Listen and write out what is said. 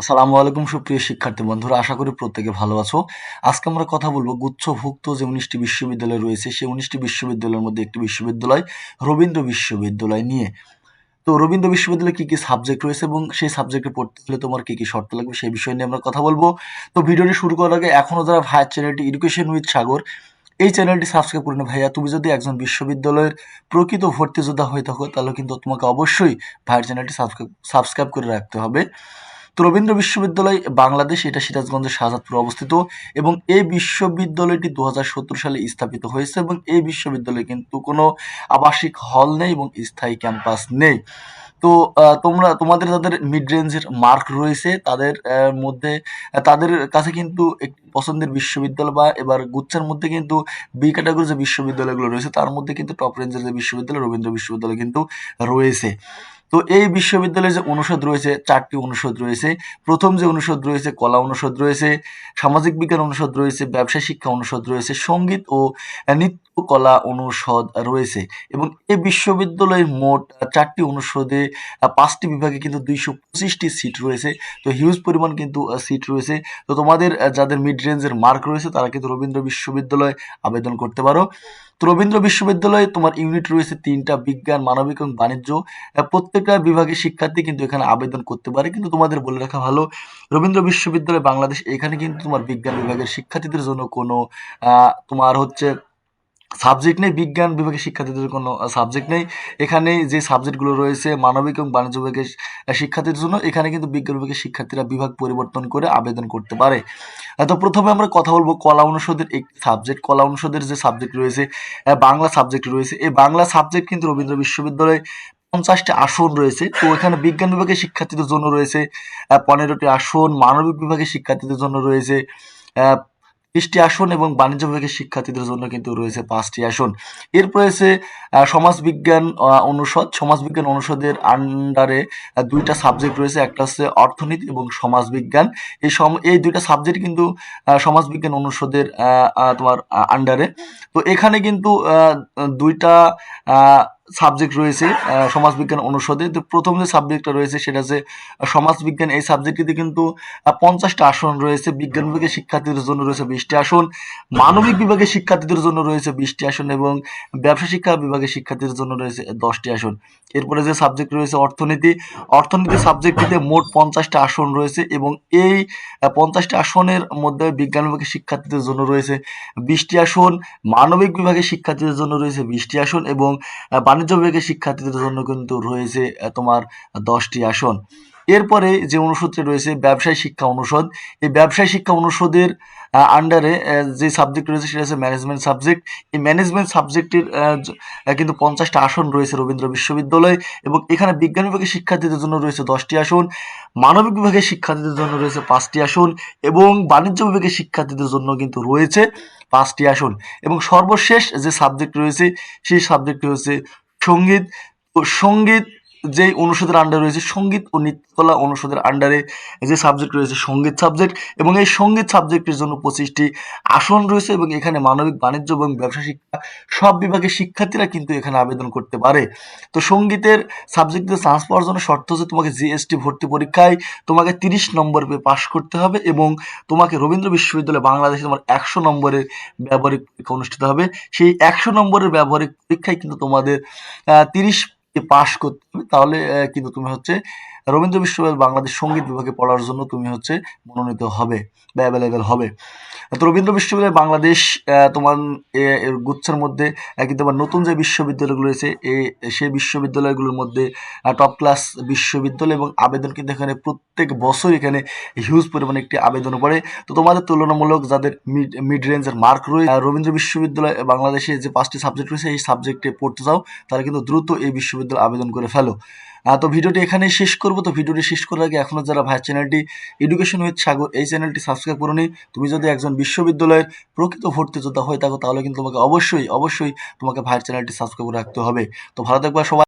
আসসালামু আলাইকুম সুপ্রিয় শিক্ষার্থী বন্ধুরা, আশা করি প্রত্যেকে ভালো আছো। আজকে আমরা কথা বলব গুচ্ছভুক্ত যে উনিশটি বিশ্ববিদ্যালয় রয়েছে, সেই উনিশটি বিশ্ববিদ্যালয়ের মধ্যে একটি বিশ্ববিদ্যালয়, রবীন্দ্র বিশ্ববিদ্যালয় নিয়ে। তো রবীন্দ্র বিশ্ববিদ্যালয়ে কী কী সাবজেক্ট রয়েছে এবং সেই সাবজেক্টে পড়তে হলে তোমার কী কী শর্ত লাগবে সেই বিষয় নিয়ে আমরা কথা বলব। তো ভিডিওটি শুরু করার আগে এখনও যারা ভাইয়ের চ্যানেলটি এডুকেশন উইথ সাগর এই চ্যানেলটি সাবস্ক্রাইব করে ভাইয়া, তুমি যদি একজন বিশ্ববিদ্যালয়ের প্রকৃত ভর্তি যোদ্ধা হয়ে থাকো, তাহলে কিন্তু তোমাকে অবশ্যই ভাইয়ের চ্যানেলটি সাবস্ক্রাইব করে রাখতে হবে। তো রবীন্দ্র বিশ্ববিদ্যালয় বাংলাদেশ, এটা সিরাজগঞ্জের শাহজাদপুরে অবস্থিত এবং এই বিশ্ববিদ্যালয়টি দু হাজার সতেরো সালে স্থাপিত হয়েছে এবং এই বিশ্ববিদ্যালয়ে কিন্তু কোনো আবাসিক হল নেই এবং স্থায়ী ক্যাম্পাস নেই। তো তোমরা, তোমাদের যাদের মিড রেঞ্জের মার্ক রয়েছে, তাদের মধ্যে, তাদের কাছে কিন্তু একটি পছন্দের বিশ্ববিদ্যালয় বা এবার গুচ্ছের মধ্যে কিন্তু বি ক্যাটাগরি যে বিশ্ববিদ্যালয়গুলো রয়েছে, তার মধ্যে কিন্তু টপ রেঞ্জের যে বিশ্ববিদ্যালয়, রবীন্দ্র বিশ্ববিদ্যালয় কিন্তু রয়েছে। তো এই বিশ্ববিদ্যালয়ে যে অনুষদ রয়েছে চারটি অনুষদ রয়েছে। প্রথম যে অনুষদ রয়েছে কলা অনুষদ রয়েছে সামাজিক বিজ্ঞান অনুষদ রয়েছে ব্যবসা শিক্ষা অনুষদ রয়েছে সংগীত ও নৃত্য কলা অনুষদ রয়েছে। এবং এই বিশ্ববিদ্যালয়ের মোট চারটি অনুষদে পাঁচটি বিভাগে কিন্তু দুইশো পঁচিশটি সিট রয়েছে। তো হিউজ পরিমাণ কিন্তু সিট রয়েছে। তো তোমাদের যাদের মিড রেঞ্জের মার্ক রয়েছে তারা কিন্তু রবীন্দ্র বিশ্ববিদ্যালয়ে আবেদন করতে পারো। তো রবীন্দ্র বিশ্ববিদ্যালয়ে তোমার ইউনিট রয়েছে তিনটা বিজ্ঞান মানবিক এবং বাণিজ্য। আহ, প্রত্যেকটা বিভাগের শিক্ষার্থী কিন্তু এখানে আবেদন করতে পারে, কিন্তু তোমাদের বলে রাখা ভালো, রবীন্দ্র বিশ্ববিদ্যালয় বাংলাদেশ, এখানে কিন্তু তোমার বিজ্ঞান বিভাগের শিক্ষার্থীদের জন্য কোনো তোমার হচ্ছে সাবজেক্ট নেই, বিজ্ঞান বিভাগের শিক্ষার্থীদের কোনো সাবজেক্ট নেই। এখানে যে সাবজেক্টগুলো রয়েছে, মানবিক এবং বাণিজ্য বিভাগের শিক্ষার্থীদের জন্য, এখানে কিন্তু বিজ্ঞান বিভাগের শিক্ষার্থীরা বিভাগ পরিবর্তন করে আবেদন করতে পারে। তো প্রথমে আমরা কথা বলব কলা অনুষদের একটি সাবজেক্ট কলা অনুষদের যে সাবজেক্ট রয়েছে বাংলা সাবজেক্ট রয়েছে। এই বাংলা সাবজেক্ট কিন্তু রবীন্দ্র বিশ্ববিদ্যালয়ে পঞ্চাশটি আসন রয়েছে। তো এখানে বিজ্ঞান বিভাগের শিক্ষার্থীদের জন্য রয়েছে পনেরোটি আসন, মানবিক বিভাগের শিক্ষার্থীদের জন্য রয়েছে ত্রিশটি আসন এবং বাণিজ্য বিভাগের শিক্ষার্থীদের জন্য কিন্তু রয়েছে পাঁচটি আসন। এরপর রয়েছে সমাজবিজ্ঞান অনুষদ। সমাজবিজ্ঞান অনুষদের আন্ডারে দুইটা সাবজেক্ট রয়েছে। একটা হচ্ছে অর্থনীতি এবং সমাজবিজ্ঞান। এই সম, এই দুইটা সাবজেক্ট কিন্তু সমাজবিজ্ঞান অনুষদের তোমার আন্ডারে তো এখানে কিন্তু দুইটা সাবজেক্ট রয়েছে সমাজবিজ্ঞান অনুষদে। তো প্রথম যে সাবজেক্টটা রয়েছে সেটা হচ্ছে সমাজবিজ্ঞান। এই সাবজেক্টটিতে কিন্তু পঞ্চাশটা আসন রয়েছে। বিজ্ঞান বিভাগের শিক্ষার্থীদের জন্য রয়েছে বিশটি আসন, মানবিক বিভাগের শিক্ষার্থীদের জন্য রয়েছে বিশটি আসন এবং ব্যবসা শিক্ষা বিভাগের শিক্ষার্থীদের জন্য রয়েছে দশটি আসন। এরপরে যে সাবজেক্ট রয়েছে অর্থনীতি অর্থনীতি সাবজেক্টটিতে মোট পঞ্চাশটা আসন রয়েছে এবং এই পঞ্চাশটি আসনের মধ্যে বিজ্ঞান বিভাগের শিক্ষার্থীদের জন্য রয়েছে বিশটি আসন, মানবিক বিভাগের শিক্ষার্থীদের জন্য রয়েছে বিশটি আসন এবং বাণিজ্য বিভাগের শিক্ষার্থীদের জন্য কিন্তু রয়েছে তোমার দশটি আসন। এরপরে যে অনুষদটি রয়েছে, ব্যবসায় শিক্ষা অনুষদ, এই ব্যবসায় শিক্ষা অনুষদের আন্ডারে যে সাবজেক্ট রয়েছে সেটা হচ্ছে ম্যানেজমেন্ট সাবজেক্ট এই ম্যানেজমেন্ট সাবজেক্টের কিন্তু পঞ্চাশটা আসন রয়েছে রবীন্দ্র বিশ্ববিদ্যালয়ে এবং এখানে বিজ্ঞান বিভাগের শিক্ষার্থীদের জন্য রয়েছে দশটি আসন, মানবিক বিভাগের শিক্ষার্থীদের জন্য রয়েছে পাঁচটি আসন এবং বাণিজ্য বিভাগের শিক্ষার্থীদের জন্য কিন্তু রয়েছে পাঁচটি আসন এবং সর্বশেষ যে সাবজেক্ট রয়েছে, সেই সাবজেক্টটি হচ্ছে সংগীত সংগীত যেই অনুষদের আন্ডারে রয়েছে, সংগীত ও নৃত্যকলা অনুষদের আন্ডারে যে সাবজেক্ট রয়েছে, সংগীত সাবজেক্ট এবং এই সংগীত সাবজেক্টের জন্য পঁচিশটি আসন রয়েছে এবং এখানে মানবিক, বাণিজ্য এবং ব্যবসা শিক্ষা সব বিভাগের শিক্ষার্থীরা কিন্তু এখানে আবেদন করতে পারে। তো সঙ্গীতের সাবজেক্টে চান্স পাওয়ার জন্য শর্ত হচ্ছে তোমাকে জিএসটি ভর্তি পরীক্ষায় তোমাকে তিরিশ নম্বর পেয়ে পাশ করতে হবে এবং তোমাকে রবীন্দ্র বিশ্ববিদ্যালয় বাংলাদেশে তোমার একশো নম্বরের ব্যবহারিক পরীক্ষা অনুষ্ঠিত হবে। সেই একশো নম্বরের ব্যবহারিক পরীক্ষায় কিন্তু তোমাদের তিরিশ পাশ করতে হবে, তাহলে কিন্তু তুমি হচ্ছে রবীন্দ্র বিশ্ববিদ্যালয় বাংলাদেশ সংগীত বিভাগে পড়ার জন্য তুমি হচ্ছে মনোনীত হবে, বা অ্যাভেলেবেল হবে। তো রবীন্দ্র বিশ্ববিদ্যালয় বাংলাদেশ তোমার এর গুচ্ছের মধ্যে কিন্তু আবার নতুন যে বিশ্ববিদ্যালয়গুলো রয়েছে সেই বিশ্ববিদ্যালয়গুলোর মধ্যে টপ ক্লাস বিশ্ববিদ্যালয় এবং আবেদন কিন্তু এখানে প্রত্যেক বছর এখানে হিউজ পরিমাণে একটি আবেদন পড়ে। তো তোমাদের তুলনামূলক যাদের মিড মিড রেঞ্জের মার্ক রয়েছে রবীন্দ্র বিশ্ববিদ্যালয় বাংলাদেশে যে পাঁচটি সাবজেক্ট রয়েছে, এই সাবজেক্টে পড়তে চাও, তারা কিন্তু দ্রুত এই বিশ্ববিদ্যালয়ে আবেদন করে ফেলো। তো ভিডিওটি এখানেই শেষ করব। তো ভিডিওটি শেষ করার আগে এখনও যারা ভাই চ্যানেলটি এডুকেশন উইথ সাগর এই চ্যানেলটি সাবস্ক্রাইব করুনি, তুমি যদি একজন বিশ্ববিদ্যালয়ের প্রকৃত ভর্তি যোদ্ধা হয়ে থাকো, তাহলে কিন্তু তোমাকে অবশ্যই অবশ্যই তোমাকে ভাইয়ের চ্যানেলটি সাবস্ক্রাইব করে রাখতে হবে। তো ভালো থাকবা সবাই।